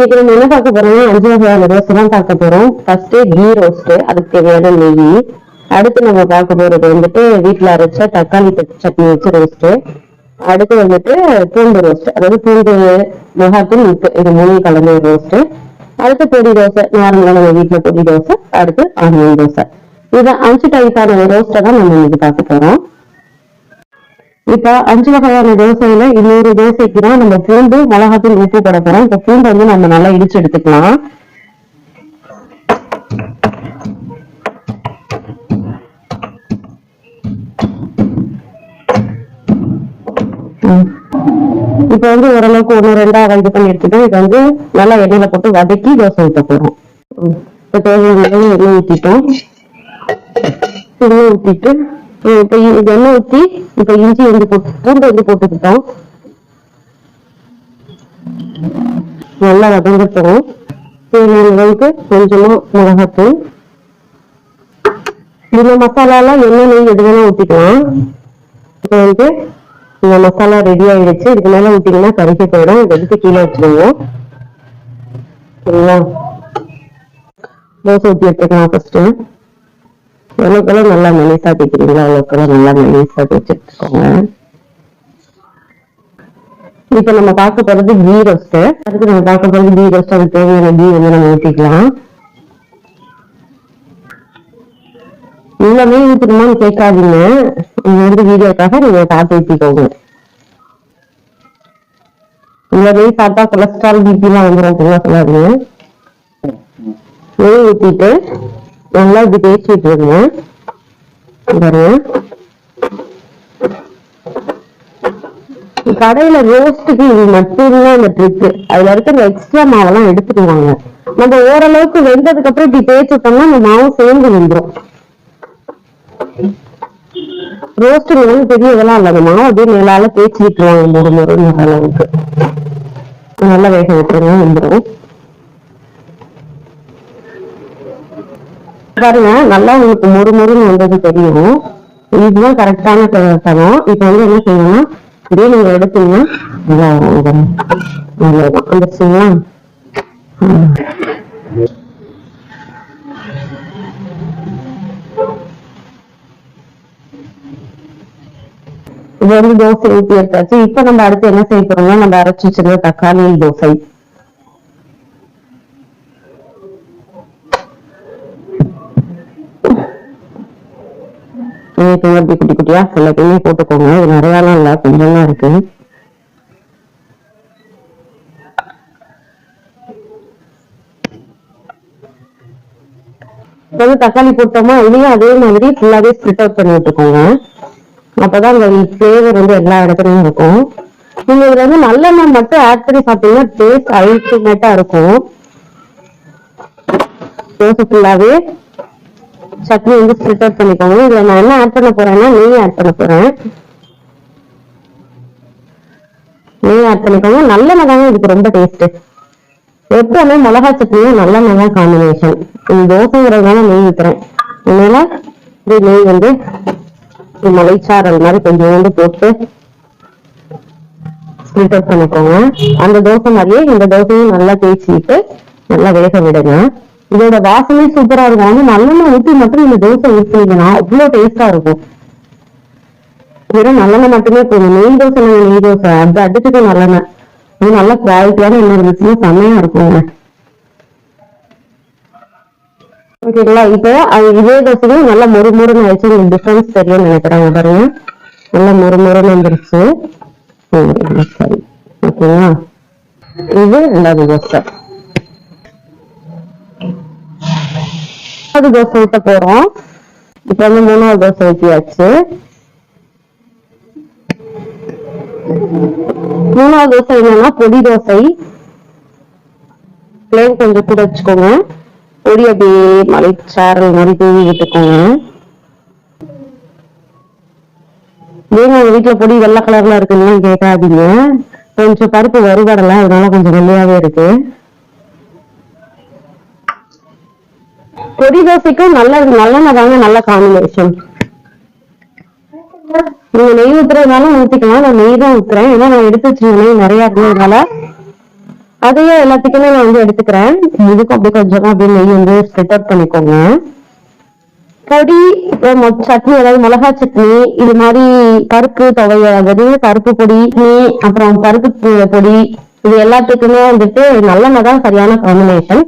இன்னைக்கு நம்ம என்ன பார்க்க போறோம்னா அஞ்சு வகையான ரோஸ் தான் பார்க்க போறோம். ஃபர்ஸ்ட் கீ ரோஸ்ட் அதுக்கு தேவையான நெய். அடுத்து நம்ம பார்க்க போறது வந்துட்டு வீட்டுல அரைச்ச தக்காளி சட்னி வச்சு ரோஸ்ட் அடுத்து வந்துட்டு பூண்டு ரோஸ்ட் அதாவது பூண்டு மிளகாத்தூள் உப்பு இது மூணு கலந்த ரோஸ்ட் அடுத்து பொடி தோசை நார்மலா நம்ம வீட்டுல பொடி தோசை அடுத்து ஆனியன் தோசை. இது அஞ்சு டைப்பான ரோஸ்ட்டை தான் நம்ம இன்னைக்கு பார்க்க போறோம். இப்ப அஞ்சு வகையான தோசையில இன்னொரு தோசைக்கு தான் நம்ம பூண்டு மிளகாத்தூள் உப்பு போட போறோம் இப்ப பூண்டு வந்து நம்ம நல்லா இடிச்சு எடுத்துக்கலாம் ம். இப்ப வந்து ஓரளவுக்கு ஒண்ணு ரெண்டா இது பண்ணி எடுத்துட்டு இப்ப வந்து நல்லா எண்ணெயில போட்டு வதக்கி தோசை ஊத்த போறோம் ம். இப்ப தேவையான எண்ணெய் ஊத்திட்டோம் எண்ணெய் ஊத்திட்டு இப்ப இது எண்ணெய் ஊத்தி இப்ப இஞ்சி வந்து போட்டு பூண்டு வந்து போட்டுக்கிட்டோம். நல்லா வதங்கட்டும். தேவையான அளவுக்கு கொஞ்சமா மிளகாத்தூள். இந்த மசாலாலாம் எண்ணெய் நெய் எது வேணா ஊத்திக்கலாம். இப்ப வந்து இந்த மசாலா ரெடி ஆயிடுச்சு. இதுக்கு மேல ஊத்திங்கன்னா கறிக்க போயிடும். இதை எடுத்து கீழே வச்சுருங்க சரிங்களா? தோசை ஊத்தி எடுத்துக்கலாம் ஃபர்ஸ்ட்டு எவ்வளோக்கெல்லாம் நல்லா மெலிசா தைக்கிறீங்களோ அவ்வளோக்கெல்லாம் நல்லா மெலிசா தைச்சிருக்கோங்க இப்ப நம்ம பார்க்க போறது கீ ரோஸ்ட் அதுக்கு நம்ம பார்க்க போறது கீ ரோஸ்ட் அதுக்கு தேவையான கீ வந்து நம்ம ஊத்திக்கலாம். இவ்வளவு ஊத்தணுமான்னு கேட்காதீங்க. இது வந்து வீடியோக்காக நீங்க பார்த்து ஊத்திக்கோங்க. இவ்வளவு சாப்பிட்டா கொலஸ்ட்ரால் பிபி எல்லாம் வந்துடும் சொல்லாதீங்க. ஊத்திட்டு நல்லா இப்படி தேய்ச்சி விட்டுருங்க பாருங்க கடையில ரோஸ்ட்டுக்கு இது மட்டும்தான் இந்த ட்ரிக் அதுல இருக்கிற எக்ஸ்ட்ரா மாவெல்லாம் எடுத்துக்குவாங்க நம்ம ஓரளவுக்கு வெந்ததுக்கு அப்புறம் இப்படி தேய்ச்சி விட்டோம்னா அந்த மாவு சேர்ந்து வந்துடும் ரோஸ்ட் வந்து பெரிய இதெல்லாம் இல்ல. அந்த மாவு அப்படியே மேலால தேய்ச்சி விட்டுருவாங்க முறு முறுன்னு அளவுக்கு. நல்லா வேக விட்டுருங்க வந்துடும் பாருங்க நல்லா உங்களுக்கு மொறு மொறுன்னு வந்தது தெரியும். இதுதான் கரெக்டான தரம். இப்ப வந்து என்ன செய்யணும்னா இதே நீங்க எடுத்தீங்கன்னா அவ்வளவுதான். வந்துருச்சுங்களா? இது வந்து தோசை ஊற்றி எடுத்தாச்சு. இப்ப நம்ம அடுத்து என்ன செய்ய போறோம்னா நம்ம அரைச்சி வச்சிருந்த தக்காளி தோசை. இப்ப அப்படி குட்டி குட்டியா சில துணி போட்டுக்கோங்க. இது நிறையாலாம் இல்ல கொஞ்சம் தான் இருக்கு வந்து தக்காளி போட்டோமா? இதுலயும் அதே மாதிரி ஃபுல்லாவே ஸ்ப்ரிட் அவுட் பண்ணி விட்டுக்கோங்க. அப்பதான் அந்த ஃபிளேவர் வந்து எல்லா இடத்துலயும் இருக்கும். நீங்க இதுல வந்து நல்லெண்ணெய் மட்டும் ஆட் பண்ணி சாப்பிட்டீங்கன்னா டேஸ்ட் அல்டிமேட்டா இருக்கும். தோசை ஃபுல்லாவே சட்னி வந்து ஸ்ப்ரிட் அவுட் பண்ணிக்கோங்க. இதுல நான் என்ன ஆட் பண்ண போறேன்னா நெய் ஆட் பண்ண போறேன். நெய் ஆட் பண்ணிக்கோங்க. நல்லெண்ணெய் தாங்க இதுக்கு ரொம்ப டேஸ்ட் எப்பவுமே மிளகா சட்னியும் நல்லெண்ணெய் தான் காம்பினேஷன் இந்த தோசைங்கிறதுனால நெய் ஊத்துறேன். அதனால இது நெய் வந்து இது மலைச்சாரல் மாதிரி வந்து போட்டு ஃபில்டர் அவுட் பண்ணிக்கோங்க. அந்த தோசை மாதிரியே இந்த தோசையும் நல்லா தேய்ச்சிட்டு நல்லா வேக விடுங்க இதோட வாசனை சூப்பரா இருக்கும். வந்து நல்லெண்ணெய் ஊற்றி மட்டும் இந்த தோசை ஊற்றிங்கன்னா அவ்வளவு டேஸ்டா இருக்கும். வெறும் நல்லெண்ணெய் மட்டுமே போதும். நெய் தோசை நாங்க நெய் தோசை. அது அடிச்சுட்டு நல்லெண்ணெய். அது நல்ல குவாலிட்டியான எண்ணெய் இருந்துச்சுன்னா செம்மையா இருக்குங்க ஓகேங்களா இப்போ அது இதே தோசையும் நல்லா மொறு மொறுன்னு ஆயிடுச்சு உங்களுக்கு டிஃபரன்ஸ் தெரியும்னு நினைக்கிறேன். இங்க பாருங்க. நல்லா மொறு மொறுன்னு வந்துருச்சு. சரி. ஓகேங்களா இது ரெண்டாவது தோசை. மூணாவது தோசை ஊத்த போறோம். இப்ப வந்து மூணாவது தோசை ஊத்தியாச்சு. மூணாவது தோசை என்னன்னா பொடி தோசை. பிளேன் கொஞ்சம் கூட வச்சுக்கோங்க. பொடி அப்படியே சேரல் மாதிரி தூவி விட்டுக்கோங்க. ஏங்க உங்க வீட்டுல பொடி வெள்ளை கலர்ல இருக்குன்னு கேட்காதீங்க. கொஞ்சம் பருப்பு வருகடலாம் அதனால கொஞ்சம் வெள்ளையாவே இருக்கு. பொடி தோசைக்கும் நல்ல நல்லெண்ணெய் தாங்க நல்ல காம்பினேஷன் நீங்க நெய் ஊத்துறதுனால ஊத்திக்கலாம். நான் நெய் தான் ஊத்துறேன். ஏன்னா நான் எடுத்து வச்சிருந்த நெய் நிறைய இருந்ததுனால அதையே எல்லாத்துக்குமே நான் வந்து எடுத்துக்கிறேன். இதுக்கும் அப்படியே கொஞ்சமா அப்படியே நெய் வந்து ஸ்ப்ரெட் அவுட் பண்ணிக்கோங்க. பொடி சட்னி அதாவது மிளகா சட்னி இது மாதிரி பருப்பு துவைய அதாவது பருப்பு பொடி அப்புறம் பருப்பு பொடி இது எல்லாத்துக்குமே வந்துட்டு நல்லெண்ணெய் தான் சரியான காம்பினேஷன்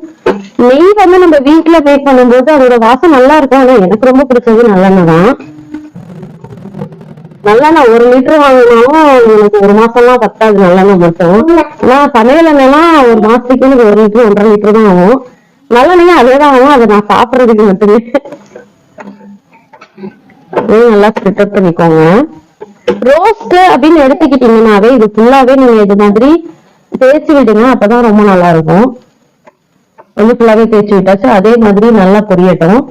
நெய் வந்து நம்ம வீட்டுல பேக் பண்ணும்போது அதோட வாசம் நல்லா இருக்கும். ஆனா எனக்கு ரொம்ப பிடிச்சது நல்லெண்ணெய் தான். நல்லெண்ணெய் ஒரு லிட்டர் வாங்கினாலும் எனக்கு ஒரு மாசம்லாம் பத்தாது நல்லெண்ணெய் மட்டும். ஆனா சமையல் எண்ணெய்லாம் ஒரு மாசத்துக்கு எனக்கு ஒரு லிட்டர் ஒன்றரை லிட்டர் தான் ஆகும். நல்லெண்ணெயும் அதே தான் ஆகும். அதை நான் சாப்பிடுறதுக்கு மட்டுமே. நல்லா ஸ்ப்ரிட்டப் பண்ணிக்கோங்க. ரோஸ்ட் அப்படின்னு எடுத்துக்கிட்டீங்கன்னாவே இது ஃபுல்லாவே நீங்க இது மாதிரி தேய்ச்சி விடுங்க அப்பதான் ரொம்ப நல்லா இருக்கும். வந்து ஃபுல்லாவே தேய்ச்சி விட்டாச்சு. அதே மாதிரி நல்லா பொரியட்டும்.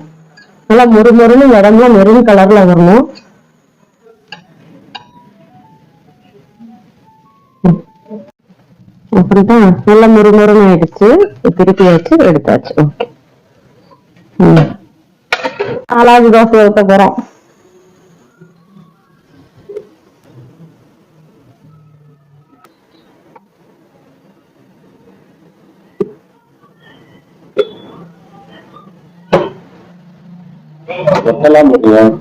நல்லா மொறு மொறுன்னு இடம்லாம் மெரூன் கலர்ல வரணும். அப்படிதான் நல்லா மொறு மொறுன்னு ஆயிடுச்சு. திருப்பி வச்சு எடுத்தாச்சு. ஓகே நாலாவது தோசை ஊத்த போறோம். எப்பெல்லாம் முடியும்.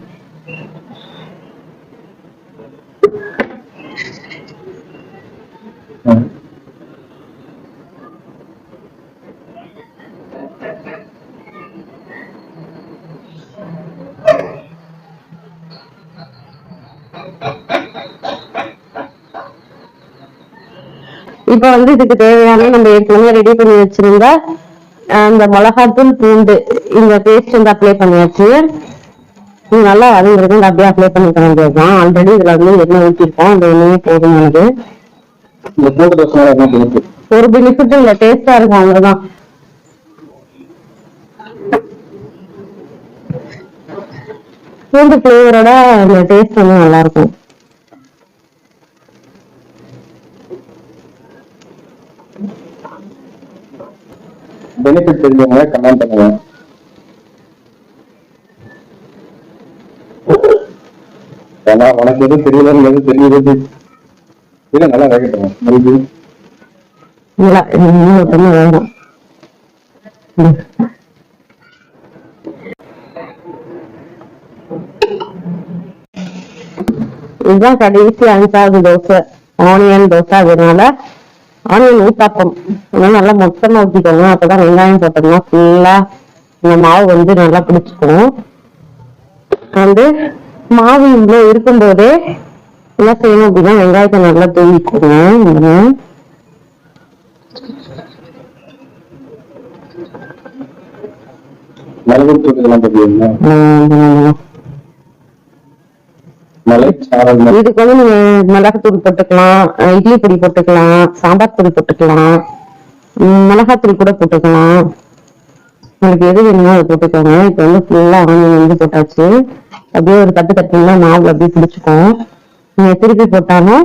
இப்ப வந்து இதுக்கு தேவையான நம்ம ஏற்கனவே ரெடி பண்ணி வச்சிருந்தா இந்த மிளகாத்தூள் பூண்டு இந்த பேஸ்ட் வந்து அப்ளை பண்ணியாச்சு. நல்லா வதங்கிருக்கு இந்த அப்படியே அப்ளை பண்ணிக்க வேண்டியதுதான். ஆல்ரெடி இதுல வந்து எண்ணெய் ஊற்றிருக்கோம் அந்த எண்ணெயே போதுமானது. இந்த ஒரு பெனிஃபிட் இல்ல டேஸ்டா இருக்கும் அவ்வளவுதான். பூண்டு ஃபிளேவரோட அந்த டேஸ்ட் வந்து நல்லா இருக்கும் பெனிஃபிட் தெரிஞ்சவங்க கமெண்ட் பண்ணுங்க. ஏன்னா உனக்கு எதுவும் தெரியலங்கிறது தெரியுது? இல்ல நல்லா வேகட்டும் முடிஞ்சு இதுதான் கடைசி அஞ்சாவது தோசை ஆனியன் தோசை அதனால ஆனியன் ஊத்தாப்பம் நல்லா மொத்தமா ஊத்திக்கோங்க அப்பதான் வெங்காயம் போட்டோம்னா ஃபுல்லா இந்த மாவு வந்து நல்லா பிடிச்சுக்கும் வந்து மாவு இவ்வளவு இருக்கும்போதே என்ன செய்யணும் அப்படின்னா வெங்காயத்தை நல்லா தூவிக்கோங்க. மிளகு இதுக்கு வந்து நீங்க மிளகாத்தூள் போட்டுக்கலாம் இட்லி பொடி போட்டுக்கலாம் சாம்பார் தூள் போட்டுக்கலாம் மிளகாத்தூள் கூட போட்டுக்கலாம். உங்களுக்கு எது வேணுமோ அதை போட்டுக்கோங்க. இப்போ வந்து ஃபுல்லா ஆனியன் வந்து போட்டாச்சு. அப்படியே ஒரு தட்டு தட்டிங்கன்னா மாவு அப்படியே பிடிச்சுக்கும். நீங்க திருப்பி போட்டாலும்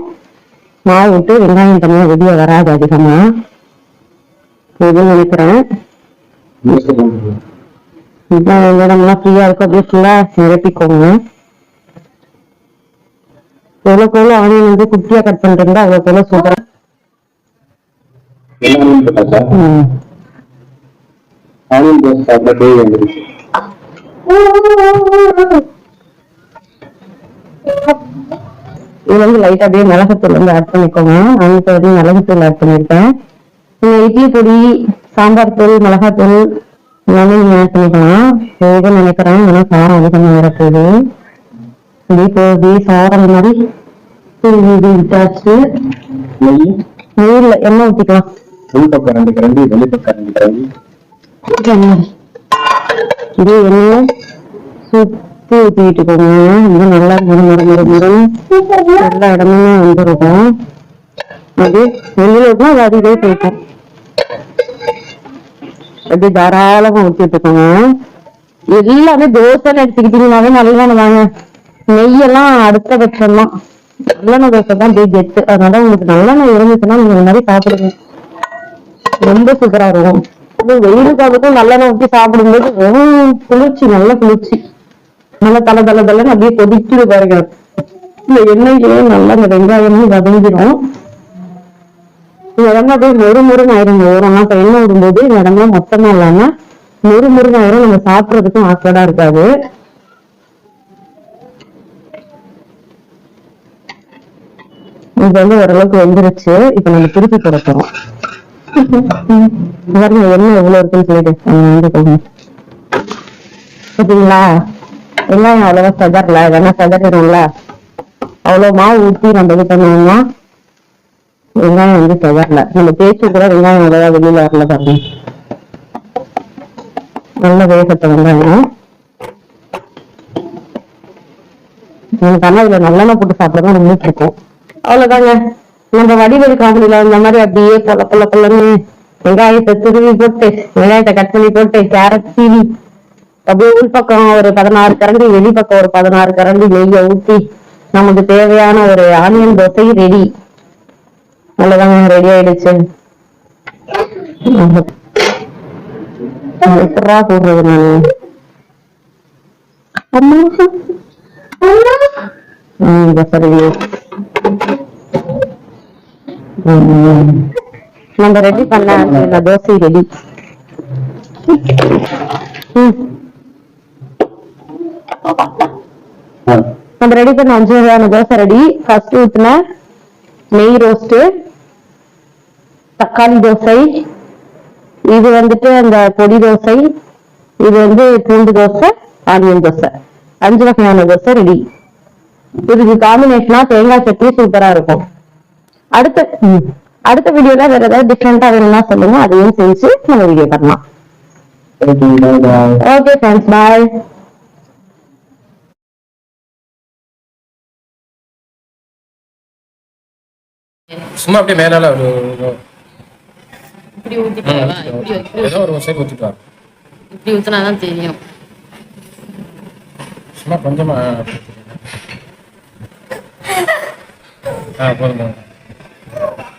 மாவு விட்டு வெங்காயம் தனியா வெளியே வராது அதிகமா. இதுன்னு நினைக்கிறேன். இதான் இடம்லாம் ஃப்ரீயா இருக்கும். அப்படியே ஃபுல்லா நிரப்பிக்கோங்க. எவ்வளவுக்கு எவ்வளவு ஆனியன் வந்து குட்டியா கட் பண்றீங்களோ அவ்வளவுக்கு எவ்வளவு சூப்பரா ஆனியன் தோசை சாப்பிட தேவை வந்துருச்சு இது வந்து லைட் அப்படியே மிளகுத்தூள் வந்து ஆட் பண்ணிக்கோங்க. நான் இப்போ வந்து மிளகுத்தூள் ஆட் பண்ணிருக்கேன். நீங்க இட்லி பொடி சாம்பார் தூள் மிளகாத்தூள் எல்லாமே நீங்க ஆட் பண்ணிக்கலாம். போதும் நினைக்கிறேன் ஏன்னா காரம் அதிகமாக வரப்போகுது. போகுது சாரம் மாதிரி இது விட்டாச்சு. ரெண்டு கரண்டி ரெண்டு கரண்டி. இது எண்ணெய் சுத்தி ஊத்தி விட்டுக்கோங்க இது நல்லா முறு முறு முறு முறு எல்லா இடமுமே வந்துருக்கும். அது வெளியில இருக்கும் அது அதுவே போய்க்கும். அப்படி தாராளமா ஊத்தி விட்டுக்கோங்க எல்லாமே தோசைன்னு எடுத்துக்கிட்டீங்கன்னாவே நல்லெண்ணெய் வாங்க நெய்யெல்லாம் அடுத்த பட்சம்தான். நல்லெண்ணெய் தோசை தான் அப்படியே கெத்து அதனால உங்களுக்கு நல்லெண்ணெய் இருந்துச்சுன்னா நீங்க இந்த மாதிரி சாப்பிடுங்க. ரொம்ப சூப்பரா இருக்கும். அது வெயிலுக்காகட்டும் நல்லெண்ணெய் ஊற்றி சாப்பிடும்போது வெறும் குளிர்ச்சி நல்ல குளிர்ச்சி. நல்லா தலை தலை தலைன்னு அப்படியே கொதிக்கிட்டு பாருங்க. இந்த எண்ணெயிலேயே நல்லா இந்த வெங்காயமும் வதங்கிடும் இந்த இடம் அப்படியே மொறு மொறுன்னு ஆயிருங்க இந்த ஓரம் இப்ப எண்ணெய் விடும்போது இந்த இடம்லாம் மொத்தமா இல்லாம மொறு மொறுன்னு ஆயிரும். நம்ம சாப்பிடறதுக்கும் ஆக்கடா இருக்காது. இது வந்து ஓரளவுக்கு வந்துருச்சு. இப்ப நம்ம திருப்பி போட போறோம். பாருங்க எண்ணெய் எவ்வளவு இருக்குன்னு சொல்லிட்டு சரிங்களா வந்து வெங்காயம் அவ்வளவா சதறல. வேணா சதறிடும்ல அவ்வளவு மாவு ஊற்றி நம்ம இது பண்ணுவோம்னா வெங்காயம் வந்து சதறல. நம்ம தேய்ச்சி கூட வெங்காயம் அவ்வளவா வெளியில வரல பாருங்க. நல்ல வேகத்தை வெங்காயம். எனக்கு ஆனா இதுல நல்லெண்ணெய் போட்டு சாப்பிடதான் ரொம்ப பிடிக்கும் அவ்வளவுதாங்க. நம்ம வடிவெளி காமெடியில இந்த மாதிரி அப்படியே பொல பொல பொலன்னு வெங்காயத்தை துருவி போட்டு வெங்காயத்தை கட் பண்ணி போட்டு கேரட் சீவி அப்படியே உள் பக்கம் ஒரு பதினாறு கரண்டி வெளி பக்கம் ஒரு பதினாறு கரண்டி நெய்யை ஊத்தி நமக்கு தேவையான ஒரு ஆனியன் தோசை ரெடி அவ்வளவுதாங்க ரெடி ஆயிடுச்சு. எப்படா போடுறது நானு? அம்மா. ம் தோசை ரெடி நம்ம ரெடி பண்ண தோசை ரெடி ம். நம்ம ரெடி பண்ண அஞ்சு வகையான தோசை ரெடி ஃபர்ஸ்ட் ஊத்துன நெய் ரோஸ்ட் தக்காளி தோசை. இது வந்துட்டு அந்த பொடி தோசை. இது வந்து பூண்டு தோசை ஆனியன் தோசை. அஞ்சு வகையான தோசை ரெடி இதுக்கு காம்பினேஷனா தேங்காய் சட்னி சூப்பரா இருக்கும். அடுத்த அடுத்த வீடியோல வேற ஏதாவது டிஃப்ரெண்டா வேணும்னா சொல்லுங்க. அதையும் செஞ்சு நம்ம வீடியோ பண்ணலாம். ஓகே ஃப்ரெண்ட்ஸ் பாய் சும்மா அப்படியே மேலால ஒரு ஒரு- இப்படி ஊத்திட்டாங்களா? இப்படி இப்படி ஏதோ ஒரு சைடு ஊத்திட்டு. வா இப்படி ஊத்தினாதான் தெரியும். சும்மா கொஞ்சமா ஆ போதும் போதும். Oh!